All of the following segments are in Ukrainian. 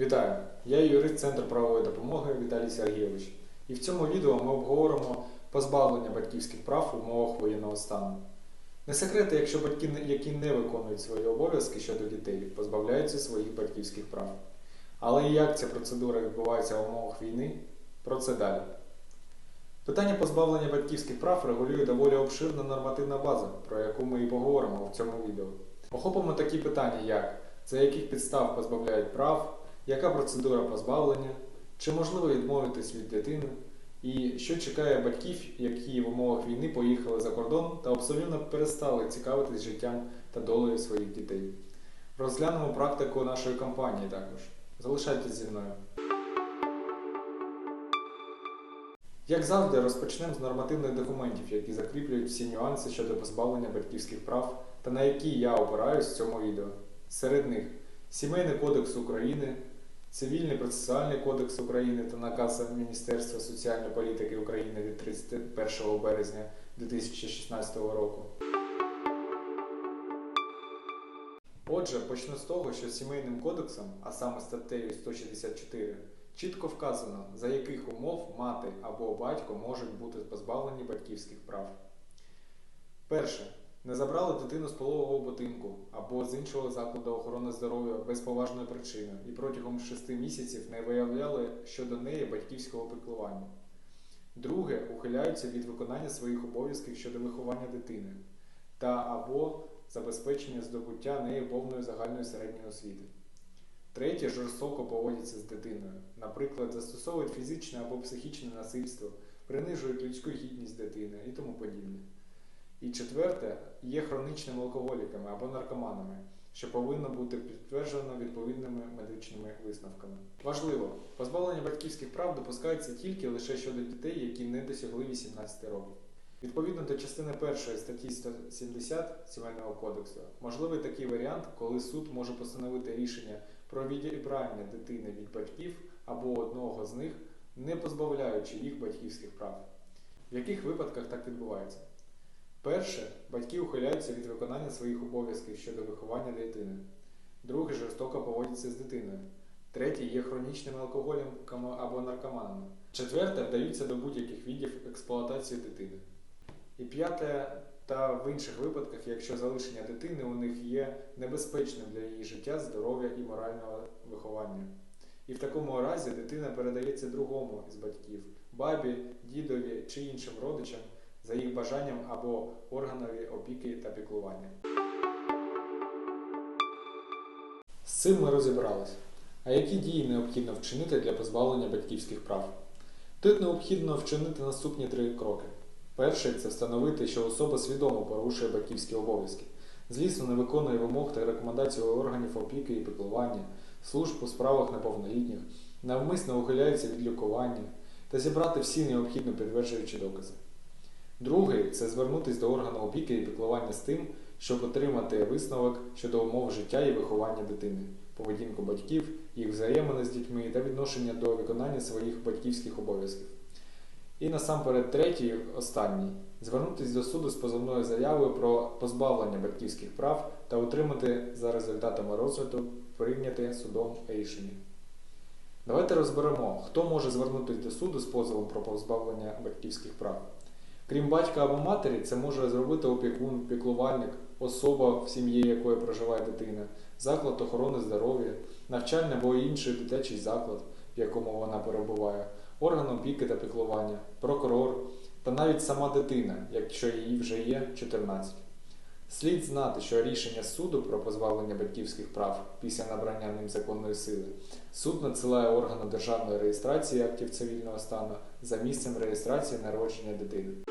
Вітаю! Я юрист Центру правової допомоги Віталій Сергійович. І в цьому відео ми обговоримо позбавлення батьківських прав у умовах воєнного стану. Не секрет, якщо батьки, які не виконують свої обов'язки щодо дітей, позбавляються своїх батьківських прав. Але і як ця процедура відбувається в умовах війни? Про це далі. Питання позбавлення батьківських прав регулює доволі обширна нормативна база, про яку ми і поговоримо в цьому відео. Охопимо такі питання, як за яких підстав позбавляють прав, яка процедура позбавлення, чи можливо відмовитись від дитини, і що чекає батьків, які в умовах війни поїхали за кордон та абсолютно перестали цікавитись життям та долею своїх дітей. Розглянемо практику нашої компанії також. Залишайтесь зі мною. Як завжди, розпочнемо з нормативних документів, які закріплюють всі нюанси щодо позбавлення батьківських прав та на які я опираюсь в цьому відео. Серед них Сімейний кодекс України, Цивільний процесуальний кодекс України та наказ Міністерства соціальної політики України від 31 березня 2016 року. Отже, почну з того, що сімейним кодексом, а саме статтею 164, чітко вказано, за яких умов мати або батько можуть бути позбавлені батьківських прав. Перше. Не забрали дитину з пологового будинку або з іншого закладу охорони здоров'я без поважної причини і протягом 6 місяців не виявляли щодо неї батьківського піклування. Друге, ухиляються від виконання своїх обов'язків щодо виховання дитини та або забезпечення здобуття неї повної загальної середньої освіти. Третє, жорстоко поводяться з дитиною, наприклад, застосовують фізичне або психічне насильство, принижують людську гідність дитини і тому подібне. І четверте, є хронічними алкоголіками або наркоманами, що повинно бути підтверджено відповідними медичними висновками. Важливо, позбавлення батьківських прав допускається тільки лише щодо дітей, які не досягли 18 років. Відповідно до частини 1 статті 170 Сімейного кодексу, можливий такий варіант, коли суд може постановити рішення про відібрання дитини від батьків або одного з них, не позбавляючи їх батьківських прав. В яких випадках так відбувається? Перше, батьки ухиляються від виконання своїх обов'язків щодо виховання дитини. Друге, жорстоко поводяться з дитиною. Третє, є хронічними алкоголіками або наркоманами. Четверте, вдаються до будь-яких видів експлуатації дитини. І п'яте, та в інших випадках, якщо залишення дитини у них є небезпечним для її життя, здоров'я і морального виховання. І в такому разі дитина передається другому з батьків бабі, дідові чи іншим родичам за їх бажанням або органові опіки та піклування. З цим ми розібрались. А які дії необхідно вчинити для позбавлення батьківських прав? Тут необхідно вчинити наступні три кроки. Перший це встановити, що особа свідомо порушує батьківські обов'язки, злісно не виконує вимог та рекомендацій органів опіки і піклування, служб у справах неповнолітніх, навмисно ухиляється від лікування та зібрати всі необхідно підтверджуючі докази. Другий це звернутися до органу опіки і піклування з тим, щоб отримати висновок щодо умов життя і виховання дитини, поведінку батьків, їх взаємини з дітьми та відношення до виконання своїх батьківських обов'язків. І насамперед третій, останній звернутися до суду з позовною заявою про позбавлення батьківських прав та отримати за результатами розгляду прийняте судом рішення. Давайте розберемо, хто може звернутися до суду з позовом про позбавлення батьківських прав. Крім батька або матері, це може зробити опікун, піклувальник, особа, в сім'ї якої проживає дитина, заклад охорони здоров'я, навчальний або інший дитячий заклад, в якому вона перебуває, орган опіки та піклування, прокурор та навіть сама дитина, якщо їй вже є 14. Слід знати, що рішення суду про позбавлення батьківських прав після набрання ним законної сили суд надсилає органу державної реєстрації актів цивільного стану за місцем реєстрації народження дитини.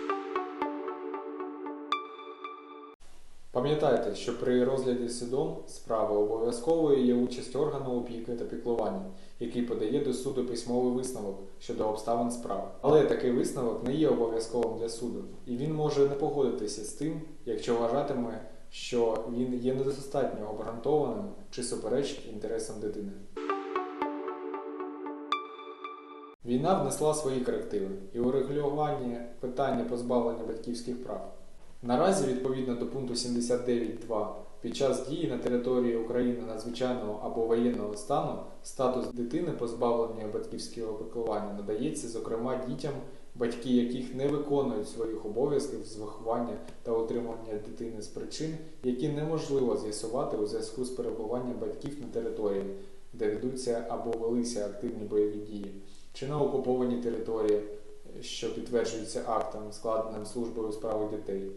Пам'ятайте, що при розгляді судом справи обов'язковою є участь органу опіки та піклування, який подає до суду письмовий висновок щодо обставин справи. Але такий висновок не є обов'язковим для суду, і він може не погодитися з тим, якщо вважатиме, що він є недостатньо обґрунтованим чи суперечить інтересам дитини. Війна внесла свої корективи і у регулюванні питання позбавлення батьківських прав. Наразі, відповідно до пункту 79.2 під час дії на території України надзвичайного або воєнного стану статус дитини, позбавлення батьківського піклування, надається, зокрема, дітям, батьки яких не виконують своїх обов'язків з виховання та утримання дитини з причин, які неможливо з'ясувати у зв'язку з перебуванням батьків на території, де ведуться або велися активні бойові дії, чи на окупованій території, що підтверджується актом, складеним службою у дітей.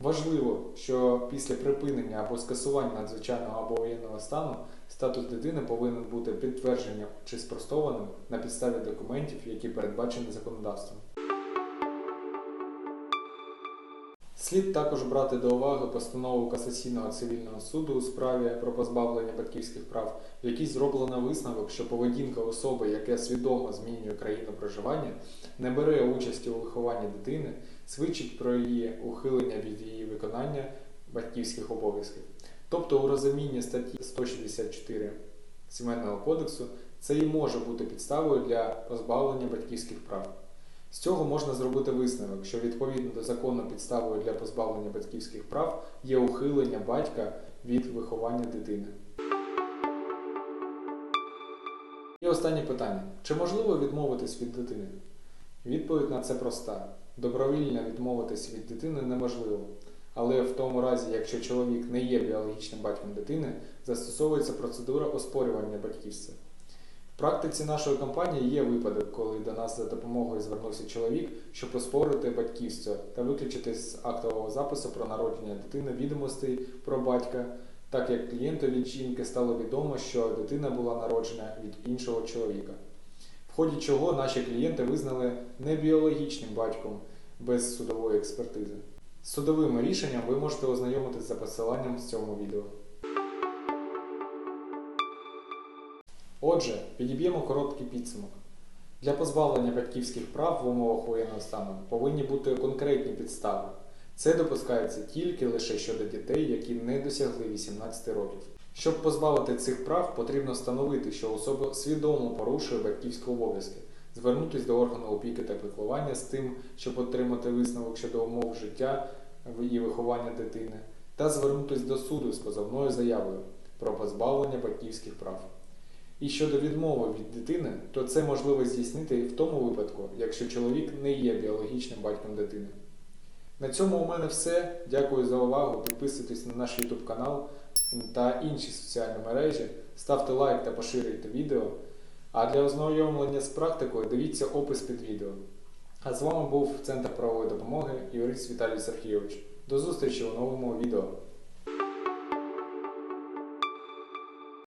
Важливо, що після припинення або скасування надзвичайного або воєнного стану статус дитини повинен бути підтвердженим чи спростованим на підставі документів, які передбачені законодавством. Слід також брати до уваги постанову Касаційного цивільного суду у справі про позбавлення батьківських прав, в якій зроблено висновок, що поведінка особи, яка свідомо змінює країну проживання, не бере участі у вихованні дитини, свідчить про її ухилення від її виконання батьківських обов'язків. Тобто, у розумінні статті 164 Сімейного кодексу це і може бути підставою для позбавлення батьківських прав. З цього можна зробити висновок, що відповідно до закону підставою для позбавлення батьківських прав є ухилення батька від виховання дитини. І останнє питання: чи можливо відмовитись від дитини? Відповідь на це проста: добровільно відмовитись від дитини неможливо. Але в тому разі, якщо чоловік не є біологічним батьком дитини, застосовується процедура оспорювання батьківства. В практиці нашої компанії є випадок, коли до нас за допомогою звернувся чоловік, щоб оспорити батьківство та виключити з актового запису про народження дитини відомостей про батька, так як клієнту від жінки стало відомо, що дитина була народжена від іншого чоловіка. В ході чого наші клієнти визнали небіологічним батьком без судової експертизи. З судовим рішенням ви можете ознайомитись за посиланням в цьому відео. Отже, підіб'ємо короткий підсумок. Для позбавлення батьківських прав в умовах воєнного стану повинні бути конкретні підстави. Це допускається тільки лише щодо дітей, які не досягли 18 років. Щоб позбавити цих прав, потрібно встановити, що особа свідомо порушує батьківські обов'язки, звернутися до органу опіки та піклування з тим, щоб отримати висновок щодо умов життя і виховання дитини, та звернутися до суду з позовною заявою про позбавлення батьківських прав. І щодо відмови від дитини, то це можливо здійснити в тому випадку, якщо чоловік не є біологічним батьком дитини. На цьому у мене все. Дякую за увагу. Підписуйтесь на наш YouTube канал та інші соціальні мережі, ставте лайк та поширюйте відео. А для ознайомлення з практикою дивіться опис під відео. А з вами був Центр правової допомоги Юрист Віталій Сергійович. До зустрічі у новому відео.